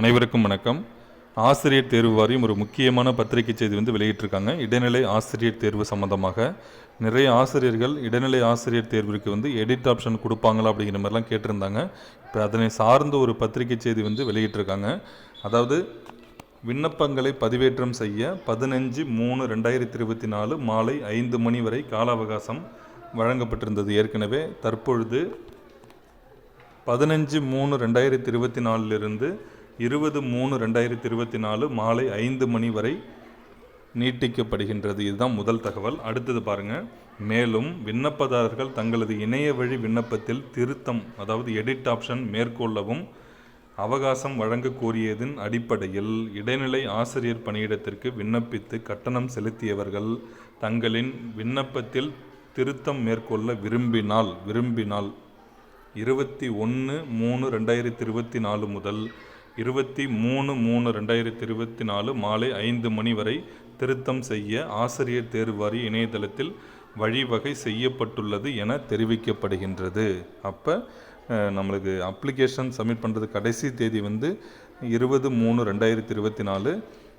அனைவருக்கும் வணக்கம். ஆசிரியர் தேர்வு வாரியம் ஒரு முக்கியமான பத்திரிகை செய்தி வந்து வெளியிட்டிருக்காங்க. இடைநிலை ஆசிரியர் தேர்வு சம்மந்தமாக நிறைய ஆசிரியர்கள் இடைநிலை ஆசிரியர் தேர்விற்கு வந்து எடிட் ஆப்ஷன் கொடுப்பாங்களா அப்படிங்கிற மாதிரிலாம் கேட்டிருந்தாங்க. இப்போ அதனை சார்ந்த ஒரு பத்திரிகை செய்தி வந்து வெளியிட்டிருக்காங்க. அதாவது விண்ணப்பங்களை பதிவேற்றம் செய்ய பதினஞ்சு மூணு ரெண்டாயிரத்தி இருபத்தி நாலு மாலை ஐந்து மணி வரை கால அவகாசம் வழங்கப்பட்டிருந்தது. ஏற்கனவே தற்பொழுது பதினஞ்சு மூணு ரெண்டாயிரத்தி இருபத்தி நாலிலிருந்து இருபது மூணு ரெண்டாயிரத்தி இருபத்தி நாலு மாலை ஐந்து மணி வரை நீட்டிக்கப்படுகின்றது. இதுதான் முதல் தகவல். அடுத்தது பாருங்கள் மேலும் விண்ணப்பதாரர்கள் தங்களது இணைய வழி விண்ணப்பத்தில் திருத்தம் அதாவது எடிட் ஆப்ஷன் மேற்கொள்ளவும் அவகாசம் வழங்க கோரியதன் அடிப்படையில் இடைநிலை ஆசிரியர் பணியிடத்திற்கு விண்ணப்பித்து கட்டணம் செலுத்தியவர்கள் தங்களின் விண்ணப்பத்தில் திருத்தம் மேற்கொள்ள விரும்பினால் விரும்பினால் இருபத்தி ஒன்று மூணு ரெண்டாயிரத்தி இருபத்தி நாலு முதல் இருபத்தி மூணு மூணு ரெண்டாயிரத்தி இருபத்தி நாலு மாலை ஐந்து மணி வரை திருத்தம் செய்ய ஆசிரியர் தேர்வு வாரிய இணையதளத்தில் வழிவகை செய்யப்பட்டுள்ளது என தெரிவிக்கப்படுகின்றது. அப்போ நம்மளுக்கு அப்ளிகேஷன் சப்மிட் பண்ணுறது கடைசி தேதி வந்து இருபது மூணு ரெண்டாயிரத்தி இருபத்தி நாலு.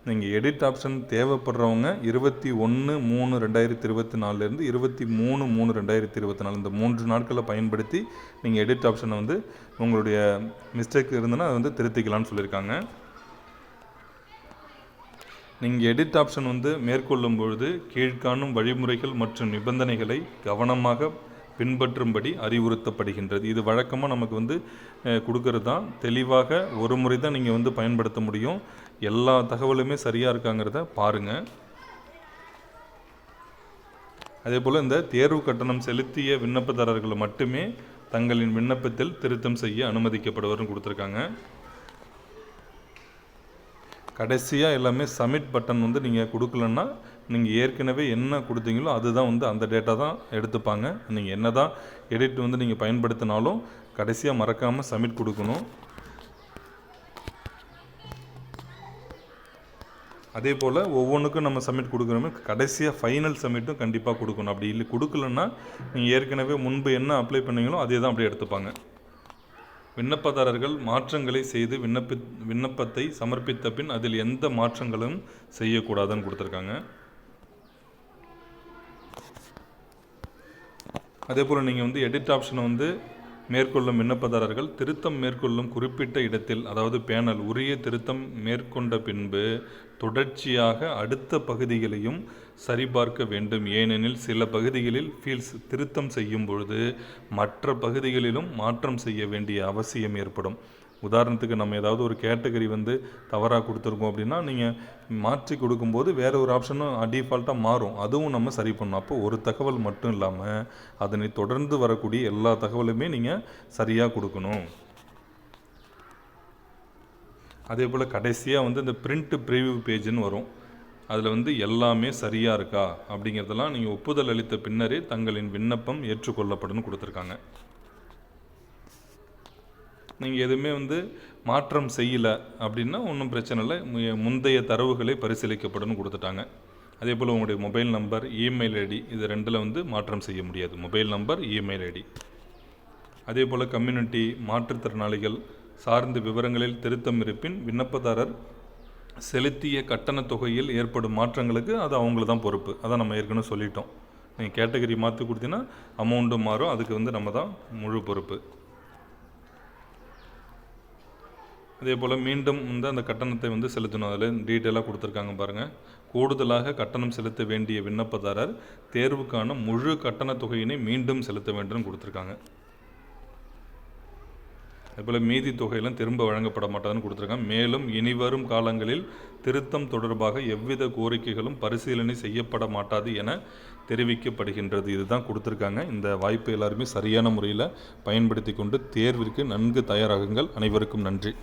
நீங்கள் எடிட் ஆப்ஷன் தேவைப்படுறவங்க இருபத்தி ஒன்று மூணு ரெண்டாயிரத்தி இருபத்தி நாலுலேருந்து இருபத்தி மூணு மூணு ரெண்டாயிரத்தி இருபத்தி நாலு இந்த மூன்று நாட்களை பயன்படுத்தி நீங்கள் எடிட் ஆப்ஷனை வந்து உங்களுடைய மிஸ்டேக் இருந்ததுன்னா அதை வந்து திருத்திக்கலாம்னு சொல்லியிருக்காங்க. நீங்கள் எடிட் ஆப்ஷன் வந்து மேற்கொள்ளும் பொழுது கீழ்காணும் வழிமுறைகள் மற்றும் நிபந்தனைகளை கவனமாக பின்பற்றும்படி அறிவுறுத்தப்படுகின்றது. இது வழக்கமாக நமக்கு வந்து கொடுக்கறது தான் தெளிவாக ஒரு முறை தான் நீங்கள் வந்து பயன்படுத்த முடியும். எல்லா தகவலுமே சரியாக இருக்காங்கிறத பாருங்கள் அதே போல் இந்த தேர்வு கட்டணம் செலுத்திய விண்ணப்பதாரர்கள் மட்டுமே தங்களின் விண்ணப்பத்தில் திருத்தம் செய்ய அனுமதிக்கப்படுவர்னு கொடுத்துருக்காங்க. கடைசியாக எல்லாமே சப்மிட் பட்டன் வந்து நீங்கள் கொடுக்கலன்னா நீங்கள் ஏற்கனவே என்ன கொடுத்தீங்களோ அதுதான் வந்து அந்த டேட்டா தான் எடுத்துப்பாங்க. நீங்கள் என்ன தான் எடிட் வந்து நீங்கள் பயன்படுத்தினாலும் கடைசியாக மறக்காமல் சப்மிட் கொடுக்கணும். அதே போல் ஒவ்வொன்றுக்கும் நம்ம சப்மிட் கொடுக்குறோமே கடைசியாக ஃபைனல் சப்மிட்டும் கண்டிப்பாக கொடுக்கணும். அப்படி இல்லை கொடுக்கலன்னா நீங்கள் ஏற்கனவே முன்பு என்ன அப்ளை பண்ணீங்களோ அதே தான் அப்படியே எடுத்துப்பாங்க. விண்ணப்பதாரர்கள் மாற்றங்களை செய்து விண்ணப்பி விண்ணப்பத்தை சமர்ப்பித்த பின் அதில் எந்த மாற்றங்களும் செய்யக்கூடாதுன்னு கொடுத்துருக்காங்க. அதே போல் நீங்கள் வந்து எடிட் ஆப்ஷனை வந்து மேற்கொள்ளும் விண்ணப்பதாரர்கள் திருத்தம் மேற்கொள்ளும் குறிப்பிட்ட இடத்தில் அதாவது பேனல் உரிய திருத்தம் மேற்கொண்ட பின்பு தொடர்ச்சியாக அடுத்த பகுதிகளையும் சரிபார்க்க வேண்டும். ஏனெனில் சில பகுதிகளில் ஃபீல்ஸ் திருத்தம் செய்யும் பொழுது மற்ற பகுதிகளிலும் மாற்றம் செய்ய வேண்டிய அவசியம் ஏற்படும். உதாரணத்துக்கு நம்ம ஏதாவது ஒரு கேட்டகரி வந்து தவறாக கொடுத்துருக்கோம் அப்படின்னா நீங்கள் மாற்றி கொடுக்கும்போது வேறு ஒரு ஆப்ஷனும் டிஃபால்ட்டாக மாறும். அதுவும் நம்ம சரி பண்ணணும். அப்போ ஒரு தகவல் மட்டும் இல்லாமல் அதனை தொடர்ந்து வரக்கூடிய எல்லா தகவலுமே நீங்கள் சரியாக கொடுக்கணும். அதே போல் கடைசியாக வந்து இந்த பிரிண்ட் ப்ரிவியூ பேஜுன்னு வரும். அதில் வந்து எல்லாமே சரியாக இருக்கா? அப்படிங்கிறதெல்லாம் நீங்கள் ஒப்புதல் அளித்த பின்னரே தங்களின் விண்ணப்பம் ஏற்றுக்கொள்ளப்படும் கொடுத்துருக்காங்க. நீங்கள் எதுவுமே வந்து மாற்றம் செய்யலை அப்படின்னா ஒன்றும் பிரச்சனை இல்லை. முந்தைய தரவுகளை பரிசீலிக்கப்படும் கொடுத்துட்டாங்க. அதே போல் உங்களுடைய மொபைல் நம்பர் இமெயில் ஐடி இது ரெண்டில் வந்து மாற்றம் செய்ய முடியாது. Mobile number email ID. அதே போல் கம்யூனிட்டி மாற்றுத்திறனாளிகள் சார்ந்த விவரங்களில் திருத்தம் இருப்பின் விண்ணப்பதாரர் செலுத்திய கட்டண தொகையில் ஏற்படும் மாற்றங்களுக்கு அது அவங்கள தான் பொறுப்பு. அதான் நம்ம ஏற்கனவே சொல்லிட்டோம். நீங்கள் கேட்டகரி மாற்றி கொடுத்தீங்கன்னா அமௌண்ட்டும் மாறும். அதுக்கு வந்து நம்ம தான் முழு பொறுப்பு. அதே போல் மீண்டும் வந்து அந்த கட்டணத்தை வந்து செலுத்தணும். அதில் டீட்டெயிலாக கொடுத்துருக்காங்க பாருங்கள் கூடுதலாக கட்டணம் செலுத்த வேண்டிய விண்ணப்பதாரர் தேர்வுக்கான முழு கட்டண தொகையினை மீண்டும் செலுத்த வேண்டும் கொடுத்துருக்காங்க. அதேபோல் மீதி தொகையெல்லாம் திரும்ப வழங்கப்பட மாட்டாதுன்னு கொடுத்துருக்காங்க. மேலும் இனிவரும் காலங்களில் திருத்தம் தொடர்பாக எவ்வித கோரிக்கைகளும் பரிசீலனை செய்யப்பட மாட்டாது என தெரிவிக்கப்படுகின்றது. இதுதான் கொடுத்துருக்காங்க. இந்த வாய்ப்பு எல்லாருமே சரியான முறையில் பயன்படுத்தி கொண்டு தேர்விற்கு நன்கு தயாராகுங்கள். அனைவருக்கும் நன்றி.